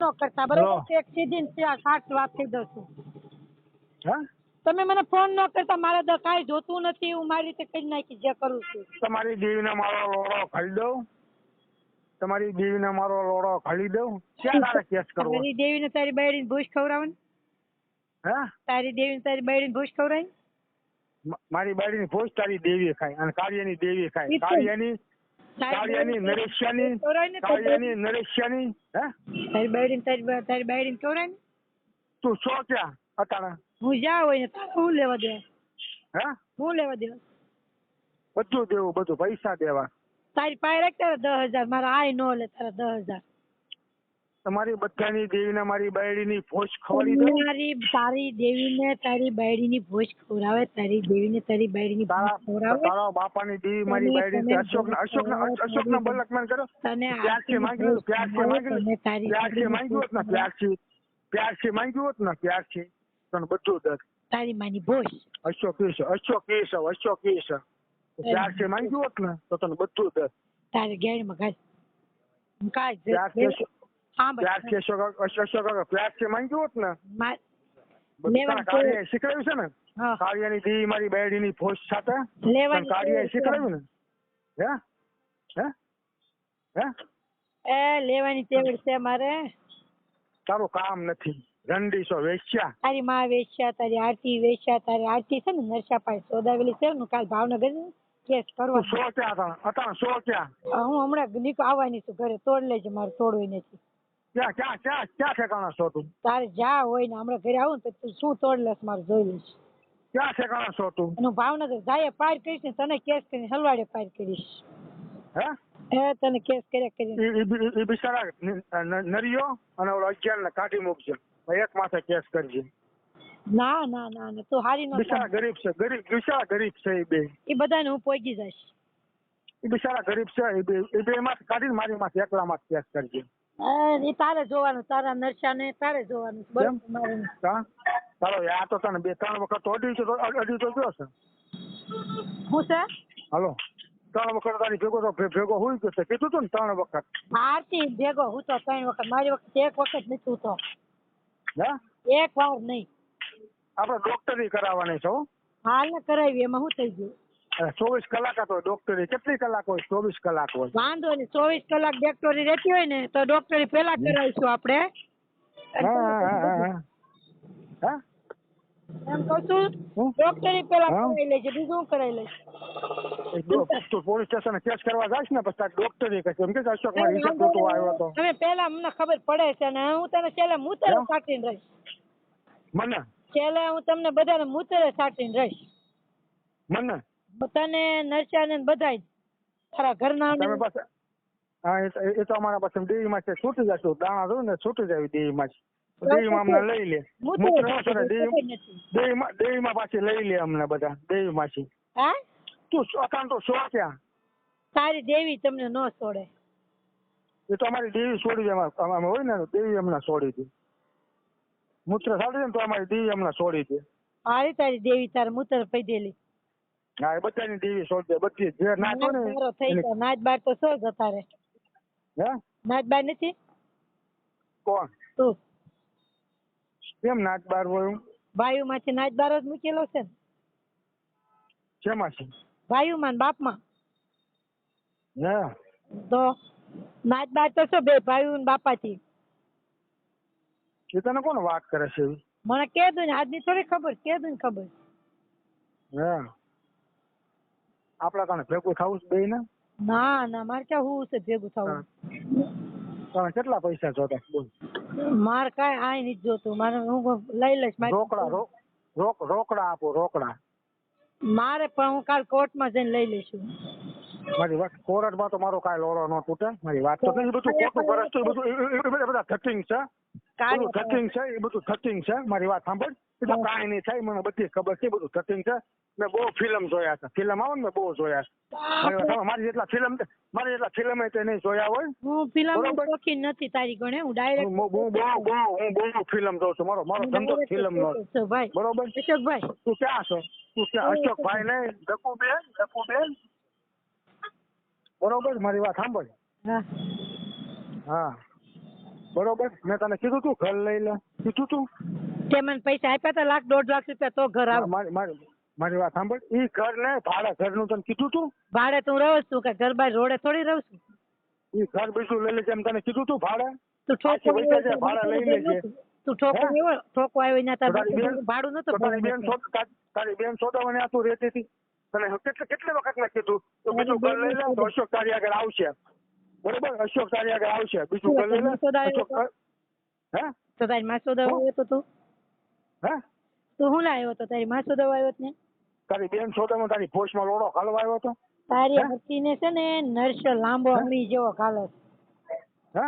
ન કરતા બરોબર? એક સીધી ને સાચી વાત કહી દઉં છું હા? તમે મને ફોન ન કરતા મારે તો કાંઈ જોતું નથી હું મારી રીતે કરી નાખી જે કરું છું. તમારી દેવીને મારો લોડો ખાલી દઉં. તમારી દેવીને મારો લોડો ખાલી દઉં. ક્યાં તારે કેસ કરવો? તારી દેવીને તારી બાયડીને ભૂસ ખવડાવવાની? હા? તારી દેવીને તારી બાયડીને ભૂસ ખવડાવી મારી બાળીની ભૂસ તારી દેવી ખાય અને કાર્યની દેવી ખાય કાર્યની કાર્યની નરેશિયાની ખવડાવી નરેશિયાની હે? તારી ને તું છો ક્યાં અટાણા? હું જ્યાં હોય ને તારે હું લેવા દેવા? હે? હું લેવા દેવા? બધું દેવું બધું પૈસા દેવા. તારી પાસે રાખ તારા દસ હજાર મારા આય નો લે તારા દસ હજાર. તમારી બધાની દેવીને મારી બાયડીની ભોજ ખવડી દઉં? તારી તારી દેવીને તારી બાયડીની ભોજ ખવડાવે તારી દેવીને તારી બાયડીની ભોજ ખવડાવે. તારા બાપાની દેવી મારી બાયડી અશોક અશોક અશોક ના બલકમાન કરો તને પ્યારથી માંગ્યું પ્યાર છે માંગ્યું તારી છે માંગ્યું હોત ને પ્યાર છે. માંગ્યું હોત ને પ્યારથી તને બધું દસ તારી માની ભોજ. અશોક કેશવ અશોક કેશવ અશોક કેશવ. છે માંગ્યું હોત ને તો તને બધું દસ તારી ગેડીમાં ઘાલ કાંઈ માંગ્યું હોત ને? તારા કાર્ય શીખવાડ્યું છે ને? હા. કાર્યની મારી બાયડીની ફોજ સાથે. તને લેવાની કાર્ય ટેવ છે. શીખવાડ્યું ને? હે? હે? હે? એ લેવાની તેવડ છે મારે. તારું કામ નથી. રંડીસો વેચ્યા. તારી માં વેચ્યા તારી આરતી વેચ્યા તારી આરતી છે ને નરસાપાઈ સોદાવેલી છે ને કાલ ભાવનગર કેસ કરવા સો ક્યાં હતા? સો ક્યાં? હું હમણાં નીકળ આવવાની છું ઘરે તોડ લેજે મારે તોડવી નથી. ક્યાં ક્યાં ક્યાં ક્યાં ઠેકાણા છો તું? તારે જ્યાં હોય ને હમણાં ઘરે આવું ને તો તું શું તોડ લેશ મારે જોઈ લઈશ. ક્યાં ઠેકાણા છો તું? અને ભાવનગર જાય પાર કરીશ ને તને કેસ કરીને હલવાડે પાર કરીશ. હે? એ તને કેસ કર્યા કરી બિચારા નરિયો અને ઓલો અગિયાર ને કાઢી મૂકજે. એક માથે કેસ કરજે. ના ના ના ના તું હારી નો બિચારા ગરીબ છે ગરીબ બિચારા ગરીબ છે એ બે. એ બધાને હું પોગી જઈશ. એ બિચારા ગરીબ છે એ બે એ બે માં કાઢીને મારી માથે એકલા માં કેસ કરજે. એ તારે જોવાનું તારા નરસાને તારે જોવાનું? મારે ચાલો આ તો તને બે ત્રણ વખત તો અડી છે તો અડી તો ગયો છે? હું છે? હાલો. ત્રણ વખત તારી ભેગો તો ભેગો હોય ગયો છે. કીધું તું ને ત્રણ વખત. આરતી ભેગો હું તો ત્રણ વખત. મારી વખત એક વખત નથી હું તો. હે? એક વાર નહીં. આપણે ડોક્ટરી કરાવવાની છે હો. હાલ ને કરાવી એમાં શું થઈ ગયું? ચોવીસ કલાક હતો ડોક્ટરી કેટલી કલાક હોય? ચોવીસ કલાક હોય. વાંધો નહીં ચોવીસ કલાક ડોક્ટરી રહેતી હોય ને તો ડોક્ટરી પેલા કરાવીશું આપણે. એમ કહું છું ડોક્ટરી પેલા કરાવી લેજે બીજું હું કરાવી લઈશ. તું પોલીસ સ્ટેશન કેસ કરવા જાય ને પછી ડોક્ટરી કહેશે. એમ કે અશોક મારી આવ્યો હતો પેલા અમને ખબર પડે છે ને હું તને છેલ્લે મૂતરે? સાટીને રહીશ. મને? છેલ્લે હું તમને બધાને મૂતરે સાટીને રહીશ. મને? તને નરસાને ને બધાય તારા ઘરના તમે પાસે હા એ તો- એ તો અમારા પાસે દેવીમાં છે છૂટી જશું દાણા જોયું ને છૂટી જાય દેવી માં અમને લઈ લે. માં દેવી દેવીમાં પાછી લઈ લે અમને બધા દેવીમાંથી હા? તું અકાન તો શો ક્યાં? તારી દેવી તમને ન છોડે. એ તો અમારી દેવી છોડી દે અમે હોય ને દેવી અમને છોડી દે. મૂત્ર છાડી દે તો અમારી દેવી અમને છોડી દે. હારી તારી દેવી તારે મૂતર પૈદેલી હા બધાની ટીવી દે બધી જે. ને થઈ ગયો. નાચ બાર તો શો જતા રે હે? નાચ બાર નથી? કોણ? તું. કેમ નાચ બાર હોય? વાયુ માંથી નાચ બાર જ મૂકેલો છે ને. શેમાં છે વાયુ માં બાપ બાપમાં. હે? તો નાચ બાર તો શું બે ભાઈ ને બાપાથી? એ તને કોણ વાત કરે છે મને કે ને આજની થોડી ખબર કે ને ખબર. હે? આપડા કારણે ભેગું થવું બે ને ના ના મારે ક્યાં હું છે ભેગું થવું? તમે કેટલા પૈસા જોતા? બોલ. મારે કાંઈ આય નથી જોતું. મારે હું લઈ લઈશ રોકડા રોક રોકડા આપો રોકડા. મારે પણ હું કાલ કોર્ટમાં જઈને લઈ લઈશું. મારી વાત કોર્ટમાં તો મારો કાંઈ લોડો ન તૂટે. મારી વાત તો નહીં, બધું ખોટું કરે તો બધું બધા થટિંગ છે. બધું થટિંગ છે એ બધું થટિંગ છે. મારી વાત સાંભળ. એ તો કાંઈ નહીં થાય મને બધી ખબર છે બધું થટિંગ છે. મેં બહુ ફિલ્મ જોયા છે. ફિલ્મ આવે ને મેં બહુ જોયા છે. મારી જેટલા ફિલ્મ મારી જેટલા ફિલ્મ તે નહીં જોયા હોય. હું ફિલ્મ. શોખીન નથી તારી ગણે હું ડાયરેક્ટ હું બહુ બહુ હું બહુ ફિલ્મ જોઉં છું. મારો મારો ધંધો ફિલ્મ નો ભાઈ. બરોબર? અશોકભાઈ. તું ક્યાં છો? તું ક્યાં? અશોકભાઈ ને ડકુબેન ડકુબેન બરોબર? મારી વાત સાંભળ. હા. હા. બરોબર? મેં તને કીધું તું ઘર લઈ લે. કીધું તું. તે મને પૈસા આપ્યા હતા લાખ દોઢ લાખ રૂપિયા તો ઘર આવ. મારી વાત સાંભળ. ઈ ઘર ને ભાડા ઘરનું તને કીધું તું? ભાડે તું રહું છું કે ઘર બાર રોડે થોડી રહું છું. ઈ ઘર બીજું લઈ લેજે એમ તને કીધું તું ભાડે? તું ઠોકો આવ્યો ભાડા લઈ લેજે. તું ઠોકો? આવ્યો ઠોકો આવ્યો એના તાર ભાડું નતું તારી બેન તારી- બેન સોદાવાની આ તું રહેતી હતી. તને કેટલે કેટલી વખત મેં કીધું? તો બીજું ઘર લઈ લે તો અશોક તારી આગળ આવશે. બરોબર? અશોક તારી આગળ આવશે. બીજું ઘર લઈ લે આવ્યો અશોક? હે? તો તારી માસોદા આવ્યો તો તું? હે? તું હું લાવ્યો તો તારી માસોદા આવ્યો તો ને? તારી બેન સોદામાં તારી પોસ્ટમાં લોડો ખાલવા આવ્યો હતો? તારી હે? હસીને છે ને નરસો લાંબો અણી જેવો ખાલે હે?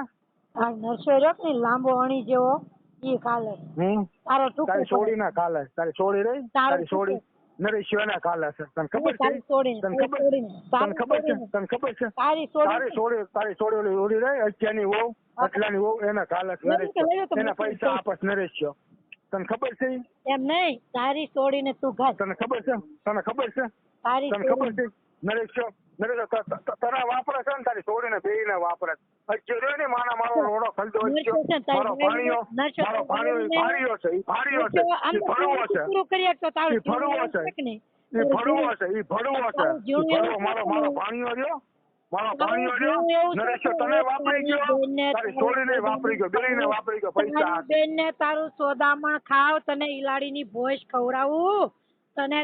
આ નરસો રહ્યો ને લાંબો અણી જેવો ઈ ખાલે તારો ટૂંકો તારી સોડી ના કાલે તારી સોડી રહી? તારું સોડી નરેશ ના કાલે છે. તને ખબર છે? તને ખબર? છે તને ખબર છે? તને ખબર છે? તારી સોડી તારી સોડી ઓલી ઓલી રહી. અત્યારની વહુ અટલાની વહુ એના કાલે છે નરેશ એના પૈસા. આપસ નરેશ તને ખબર છે? એમ નહીં તારી છોડીને તું ઘાસ તને ખબર છે? તને ખબર છે? તારી તને ખબર છે? નરેશ નરેશ ત- ત- ત- તને વાપરે છે ને તારી છોડીને બેયને વાપરે છે? રહ્યો ને માના મારો રોડો ખલતો છે. તારી મારો ભાણિયો મારો ભાણિયો ભાણિયો છે ઈ ભાણિયો છે. આમ ઈ ભણવો છે. પૂરું કરી શકતો તારું ભણવો છે. ઈ ભણવો છે ઈ ભણવો છે. ઈ ભણવો મારો મારો ભાણિયો રહ્યો. મારો ભાણિયો જીવન રહ્યો એવું છે નરેશ કે તને વાપરી ગયો. તારી તારું વાપરી ગયો. બેયને વાપરી ગયો. પૈસા તારી બેનને તારું સોદામણ ખાવ તને ઈલાડીની ભોજ ખવડાવું. તને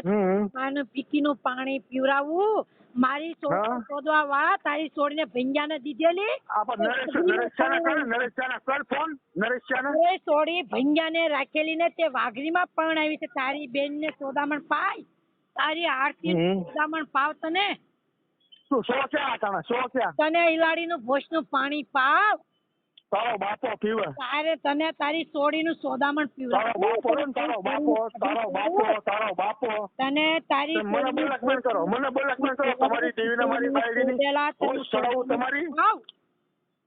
આનું પીકીનું પાણી પીવડાવું. મારી. શોધવા વાળા તારી સોડીને ભૈયાને દીધેલી. છોડી નરેશ ને રાખેલી ને તે વાઘરી માં પણ આવી છે. તારી બેન ને સોદામણ પાય. તારી આરતી. સોદામણ પાવ તને. તને ઈલાડી નું તને નું પાણી પાવ. તારો બાપો પીવે. તારે તને તારી સોડી નું સોદામણ તારો બાપો રે ને તારો બાપો તારો બાપો તારો બાપો. તને તારી મને બ્લેકમેલ કરો મને બ્લેકમેલ કરો તમારી ટીવી ને મારી બાયડીની પેલા તને કોઈ તમારી? આવ.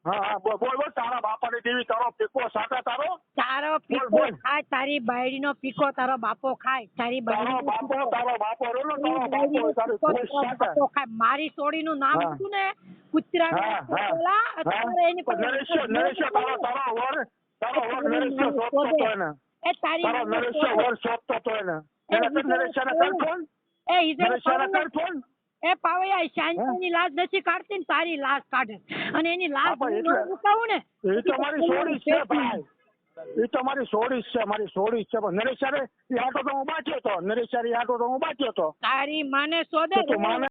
હા બોલ બોલ તારા બાપાની ટીવી તારો પીકો સાટા તારો? તારો પીકો. ખાય તારી બાયડીનો પીકો તારો બાપો ખાય તારી બાયડીનો બાપો. તારો બાપો રે ને તારી બાપો તારી બાપો ખાય. મારી સોડીનું નામ હા. હતું ને? કૂતરા હા અત્યારે એની હા નરેશ નરેશ તારો તારો વર તારો વર નરેશ શોધતો તો એને. એ તારી તારો નરેશ વર શોધતો તો એને. નરેશ નરેશ્યાને કર ફોન એ ઈજે નરેશ્યાને કર ફોન એ પાવૈયા શાંતિની લાજ નથી કાઢતી ને તારી લાજ કાઢે. અને એની હું એટલે- ન ને એ તો મારી સોડી છે ભાઈ. એ તો મારી સોડી છે મારી સોડી છે. પણ નરેશ યારે એ આટો તો હું બાચ્યો હતો. નરેશ યારે આટો તો હું બાચ્યો હતો. તારી માને સોદે તો તું માને